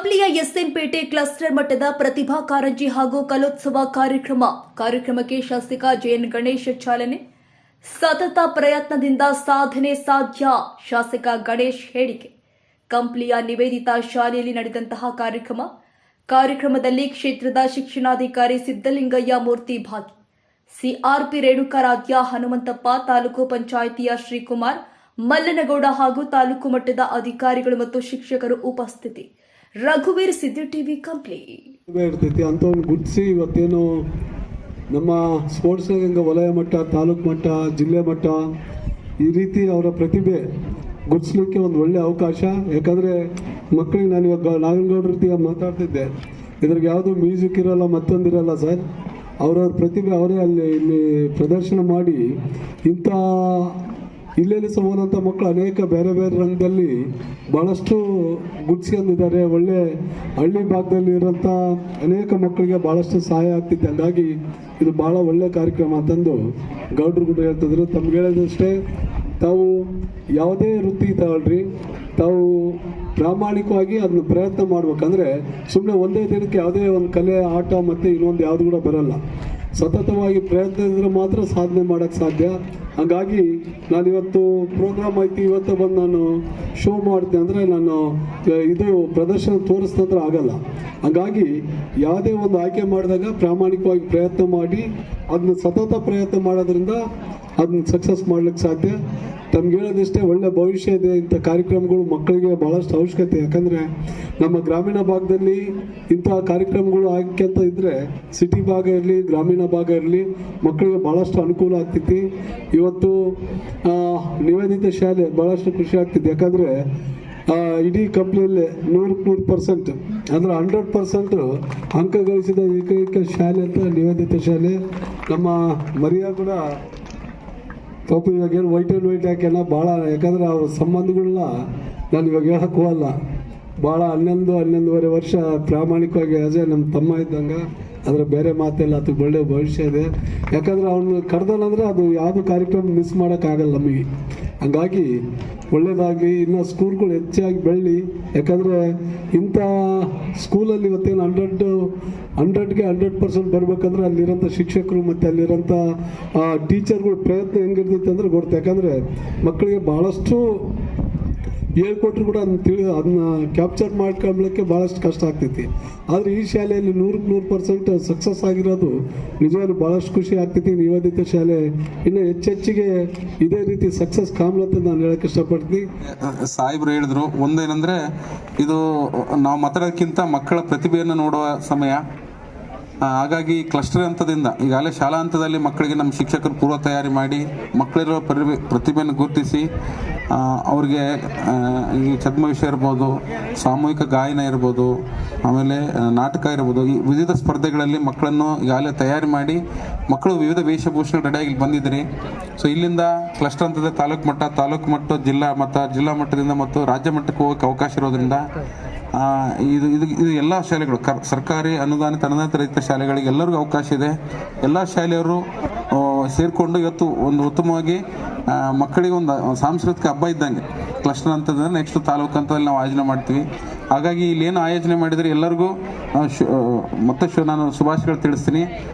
ಕಂಪ್ಲಿಯ ಎಸ್ಎನ್ಪೇಟೆ cluster ಮಟ್ಟದ ಪ್ರತಿಭಾ ಕಾರಂಜಿ ಹಾಗೂ ಕಲೋತ್ಸವ ಕಾರ್ಯಕ್ರಮ. ಕಾರ್ಯಕ್ರಮಕ್ಕೆ ಶಾಸಕ ಜೆಎನ್ ಗಣೇಶ್ ಚಾಲನೆ. ಸತತ ಪ್ರಯತ್ನದಿಂದ ಸಾಧನೆ ಸಾಧ್ಯ, ಶಾಸಕ ಗಣೇಶ್ ಹೇಳಿಕೆ. ಕಂಪ್ಲಿಯ ನಿವೇದಿತಾ ಶಾಲೆಯಲ್ಲಿ ನಡೆದಂತಹ ಕಾರ್ಯಕ್ರಮ. ಕಾರ್ಯಕ್ರಮದಲ್ಲಿ ಕ್ಷೇತ್ರದ ಶಿಕ್ಷಣಾಧಿಕಾರಿ ಸಿದ್ದಲಿಂಗಯ್ಯ ಮೂರ್ತಿ ಭಾಗಿ. ಸಿಆರ್ಪಿ ರೇಣುಕಾರಾಧ್ಯ ಹನುಮಂತಪ್ಪ, ತಾಲೂಕು ಪಂಚಾಯಿತಿಯ ಶ್ರೀಕುಮಾರ್, ಮಲ್ಲನಗೌಡ ಹಾಗೂ ತಾಲೂಕು ಮಟ್ಟದ ಅಧಿಕಾರಿಗಳು ಮತ್ತು ಶಿಕ್ಷಕರು ಉಪಸ್ಥಿತಿ. ರಘುವೀರ್ ಸಿದ್ದು ಟಿವಿ ಕಂಪ್ಲಿ. ಇರ್ತೈತಿ ಒಂದು ಗುಡ್ಸಿ ಇವತ್ತೇನು ನಮ್ಮ ಸ್ಪೋರ್ಟ್ಸ್ ವಲಯ ಮಟ್ಟ, ತಾಲೂಕು ಮಟ್ಟ, ಜಿಲ್ಲೆ ಮಟ್ಟ, ಈ ರೀತಿ ಅವರ ಪ್ರತಿಭೆ ಗುರುತಿಸ್ಲಿಕ್ಕೆ ಒಂದು ಒಳ್ಳೆ ಅವಕಾಶ. ಯಾಕಂದರೆ ಮಕ್ಕಳಿಗೆ ನಾನು ಇವಾಗ ನಾಗನಗೌಡರ ರೀತಿಯ ಮಾತಾಡ್ತಿದ್ದೆ, ಇದ್ರಿಗೆ ಯಾವುದು ಮ್ಯೂಸಿಕ್ ಇರೋಲ್ಲ ಮತ್ತೊಂದಿರಲ್ಲ ಸರ್. ಅವರವ್ರ ಪ್ರತಿಭೆ ಅವರೇ ಅಲ್ಲಿ ಇಲ್ಲಿ ಪ್ರದರ್ಶನ ಮಾಡಿ ಇಂಥ ಇಲ್ಲೆಲ್ಲಿ ಸಹ ಹೋದಂಥ ಮಕ್ಕಳು ಅನೇಕ ಬೇರೆ ಬೇರೆ ರಂಗದಲ್ಲಿ ಭಾಳಷ್ಟು ಗುಡ್ಸ್ಕೊಂಡಿದ್ದಾರೆ ಒಳ್ಳೆ ಹಳ್ಳಿ ಭಾಗದಲ್ಲಿ ಇರೋಂಥ ಅನೇಕ ಮಕ್ಕಳಿಗೆ ಭಾಳಷ್ಟು ಸಹಾಯ ಆಗ್ತಿದೆ. ಹಂಗಾಗಿ ಇದು ಭಾಳ ಒಳ್ಳೆ ಕಾರ್ಯಕ್ರಮ ಅಂತಂದು ಗೌಡ್ರು ಕೂಡ ಹೇಳ್ತಿದ್ರು. ತಮ್ಗೆ ಹೇಳೋದಷ್ಟೇ, ತಾವು ಯಾವುದೇ ವೃತ್ತಿ ತಗೊಳ್ರಿ ತಾವು ಪ್ರಾಮಾಣಿಕವಾಗಿ ಅದನ್ನ ಪ್ರಯತ್ನ ಮಾಡ್ಬೇಕಂದ್ರೆ ಸುಮ್ಮನೆ ಒಂದೇ ದಿನಕ್ಕೆ ಯಾವುದೇ ಒಂದು ಕಲೆ, ಆಟ ಮತ್ತು ಇನ್ನೊಂದು ಯಾವುದು ಕೂಡ ಬರಲ್ಲ. ಸತತವಾಗಿ ಪ್ರಯತ್ನಿಸಿದ್ರೆ ಮಾತ್ರ ಸಾಧನೆ ಮಾಡೋಕ್ಕೆ ಸಾಧ್ಯ. ಹಾಗಾಗಿ ನಾನು ಇವತ್ತು ಪ್ರೋಗ್ರಾಮ್ ಐತಿ, ಇವತ್ತು ಬಂದು ನಾನು ಶೋ ಮಾಡ್ತೀನಿ ಅಂದರೆ ನಾನು, ಇದು ಪ್ರದರ್ಶನ ತೋರಿಸ್ತಂದ್ರೆ ಆಗಲ್ಲ. ಹಾಗಾಗಿ ಯಾವುದೇ ಒಂದು ಆಯ್ಕೆ ಮಾಡಿದಾಗ ಪ್ರಾಮಾಣಿಕವಾಗಿ ಪ್ರಯತ್ನ ಮಾಡಿ, ಅದನ್ನ ಸತತ ಪ್ರಯತ್ನ ಮಾಡೋದ್ರಿಂದ ಅದನ್ನ ಸಕ್ಸಸ್ ಮಾಡ್ಲಿಕ್ಕೆ ಸಾಧ್ಯ. ತಮ್ಗೆ ಹೇಳೋದಿಷ್ಟೇ, ಒಳ್ಳೆ ಭವಿಷ್ಯ ಇದೆ ಇಂಥ ಕಾರ್ಯಕ್ರಮಗಳು ಮಕ್ಕಳಿಗೆ ಭಾಳಷ್ಟು ಅವಶ್ಯಕತೆ. ಯಾಕಂದರೆ ನಮ್ಮ ಗ್ರಾಮೀಣ ಭಾಗದಲ್ಲಿ ಇಂಥ ಕಾರ್ಯಕ್ರಮಗಳು ಆಗ್ಯಂತ ಇದ್ದರೆ ಸಿಟಿ ಭಾಗ ಇರಲಿ, ಗ್ರಾಮೀಣ ಭಾಗ ಇರಲಿ, ಮಕ್ಕಳಿಗೆ ಭಾಳಷ್ಟು ಅನುಕೂಲ ಆಗ್ತೈತಿ. ಇವತ್ತು ನಿವೇದಿತ ಶಾಲೆ ಭಾಳಷ್ಟು ಖುಷಿ ಆಗ್ತಿದೆ ಯಾಕಂದರೆ ಇಡೀ ಕಂಪ್ನಿಯಲ್ಲೇ ನೂರಕ್ಕೆ ನೂರು ಪರ್ಸೆಂಟ್ ಅಂದರೆ ಹಂಡ್ರೆಡ್ ಪರ್ಸೆಂಟ್ ಅಂಕ ಗಳಿಸಿದ ಏಕೈಕ ಶಾಲೆ ಅಂತ ನಿವೇದಿತ ಶಾಲೆ. ನಮ್ಮ ಮರಿಯಾ ಕೂಡ ಪಾಪ ಇವಾಗ ಏನು ವೈಟ್ ಆ್ಯಂಡ್ ವೈಟ್ ಹಾಕ್ಯಾನ ಭಾಳ ಯಾಕಂದ್ರೆ ಅವ್ರ ಸಂಬಂಧಗಳನ್ನ ನಾನು ಇವಾಗ ಹೇಳಕ್ಕೆ ಹೋಗಲ್ಲ ಭಾಳ ಹನ್ನೊಂದು, ಹನ್ನೊಂದುವರೆ ವರ್ಷ ಪ್ರಾಮಾಣಿಕವಾಗಿ ಅಜಯ್ ನಮ್ಮ ತಮ್ಮ ಇದ್ದಂಗೆ. ಅದರ ಬೇರೆ ಮಾತೆಲ್ಲ ಅದು ಒಳ್ಳೆ ಭವಿಷ್ಯ ಇದೆ. ಯಾಕಂದ್ರೆ ಅವನು ಕರೆದನಂದ್ರೆ ಅದು ಯಾವುದು ಕಾರ್ಯಕ್ರಮ ಮಿಸ್ ಮಾಡೋಕ್ಕಾಗಲ್ಲ ನಮಗೆ. ಹಂಗಾಗಿ ಒಳ್ಳೆಯದಾಗಲಿ ಇನ್ನು ಸ್ಕೂಲ್ಗಳು ಹೆಚ್ಚಾಗಿ ಬೆಳ್ಳಿ. ಯಾಕಂದರೆ ಇಂಥ ಸ್ಕೂಲಲ್ಲಿ ಇವತ್ತೇನು ಹಂಡ್ರೆಡ್ ಹಂಡ್ರೆಡ್ಗೆ ಹಂಡ್ರೆಡ್ ಪರ್ಸೆಂಟ್ ಬರಬೇಕಂದ್ರೆ ಅಲ್ಲಿರೋಂಥ ಶಿಕ್ಷಕರು ಮತ್ತು ಅಲ್ಲಿರೋಂಥ ಟೀಚರ್ಗಳು ಪ್ರಯತ್ನ ಹೆಂಗಿರ್ತೈತೆ ಅಂದ್ರೆ ಗೊತ್ತು? ಯಾಕಂದರೆ ಮಕ್ಕಳಿಗೆ ಭಾಳಷ್ಟು ಹೇಳ್ಕೊಟ್ರು ಕೂಡ ಅದನ್ನ ತಿಳಿ, ಅದನ್ನ ಕ್ಯಾಪ್ಚರ್ ಮಾಡ್ಕೊಂಬಳಕ್ಕೆ ಭಾಳಷ್ಟು ಕಷ್ಟ ಆಗ್ತೈತಿ. ಆದರೆ ಈ ಶಾಲೆಯಲ್ಲಿ ನೂರಕ್ಕೆ ನೂರು ಪರ್ಸೆಂಟ್ ಸಕ್ಸಸ್ ಆಗಿರೋದು ನಿಜವಾಗ್ಲೂ ಭಾಳಷ್ಟು ಖುಷಿ ಆಗ್ತೈತಿ. ನಿವೇದಿತ ಶಾಲೆ ಇನ್ನು ಹೆಚ್ಚೆಚ್ಚಿಗೆ ಇದೇ ರೀತಿ ಸಕ್ಸಸ್ ಕಾಮ್ಲತ್ತ ನಾನು ಹೇಳಕ್ಕೆ ಇಷ್ಟಪಡ್ತೀನಿ. ಸಾಹೇಬ್ರು ಹೇಳಿದ್ರು, ಒಂದೇನಂದ್ರೆ ಇದು ನಾವು ಮಾತಾಡೋದಕ್ಕಿಂತ ಮಕ್ಕಳ ಪ್ರತಿಭೆಯನ್ನು ನೋಡುವ ಸಮಯ. ಹಾಗಾಗಿ ಕ್ಲಸ್ಟರ್ ಹಂತದಿಂದ, ಈಗಾಗಲೇ ಶಾಲಾ ಹಂತದಲ್ಲಿ ಮಕ್ಕಳಿಗೆ ನಮ್ಮ ಶಿಕ್ಷಕರು ಪೂರ್ವ ತಯಾರಿ ಮಾಡಿ ಮಕ್ಕಳಿರೋ ಪ್ರತಿಭೆ, ಪ್ರತಿಭೆಯನ್ನು ಗುರುತಿಸಿ ಅವರಿಗೆ ಈ ಚದ್ಮವಿಷಯ ಇರ್ಬೋದು, ಸಾಮೂಹಿಕ ಗಾಯನ ಇರ್ಬೋದು, ಆಮೇಲೆ ನಾಟಕ ಇರ್ಬೋದು, ಈ ವಿವಿಧ ಸ್ಪರ್ಧೆಗಳಲ್ಲಿ ಮಕ್ಕಳನ್ನು ಈಗಾಗಲೇ ತಯಾರಿ ಮಾಡಿ, ಮಕ್ಕಳು ವಿವಿಧ ವೇಷಭೂಷಣ ರೆಡಿಯಾಗಿ ಬಂದಿದ್ದೀರಿ. ಸೊ ಇಲ್ಲಿಂದ ಕ್ಲಸ್ಟರ್ ಹಂತದ ತಾಲೂಕು ಮಟ್ಟ ತಾಲೂಕು ಮಟ್ಟ, ಜಿಲ್ಲಾ ಮಟ್ಟ, ಜಿಲ್ಲಾ ಮಟ್ಟದಿಂದ ಮತ್ತು ರಾಜ್ಯ ಮಟ್ಟಕ್ಕೆ ಹೋಗೋಕ್ಕೆ ಅವಕಾಶ ಇರೋದ್ರಿಂದ ಇದು ಇದು ಇದು ಎಲ್ಲ ಶಾಲೆಗಳು, ಕರ್, ಸರ್ಕಾರಿ ಅನುದಾನಿತ ಅನುದಾನಿತ ರಹಿತ ಶಾಲೆಗಳಿಗೆ ಎಲ್ಲರಿಗೂ ಅವಕಾಶ ಇದೆ. ಎಲ್ಲ ಶಾಲೆಯವರು ಸೇರಿಕೊಂಡು ಇವತ್ತು ಒಂದು ಉತ್ತಮವಾಗಿ ಮಕ್ಕಳಿಗೆ ಒಂದು ಸಾಂಸ್ಕೃತಿಕ ಹಬ್ಬ ಇದ್ದಂಗೆ. ಕ್ಲಸ್ಟರ್ ಅಂತಂದ್ರೆ ನೆಕ್ಸ್ಟ್ ತಾಲೂಕು ಹಂತದಲ್ಲಿ ನಾವು ಆಯೋಜನೆ ಮಾಡ್ತೀವಿ. ಹಾಗಾಗಿ ಇಲ್ಲಿ ಏನು ಆಯೋಜನೆ ಮಾಡಿದರೆ ಎಲ್ಲರಿಗೂ ಶು- ಆ, ಮತ್ತೆ ಶು ನಾನು ಶುಭಾಶಯಗಳು ತಿಳಿಸ್ತೀನಿ.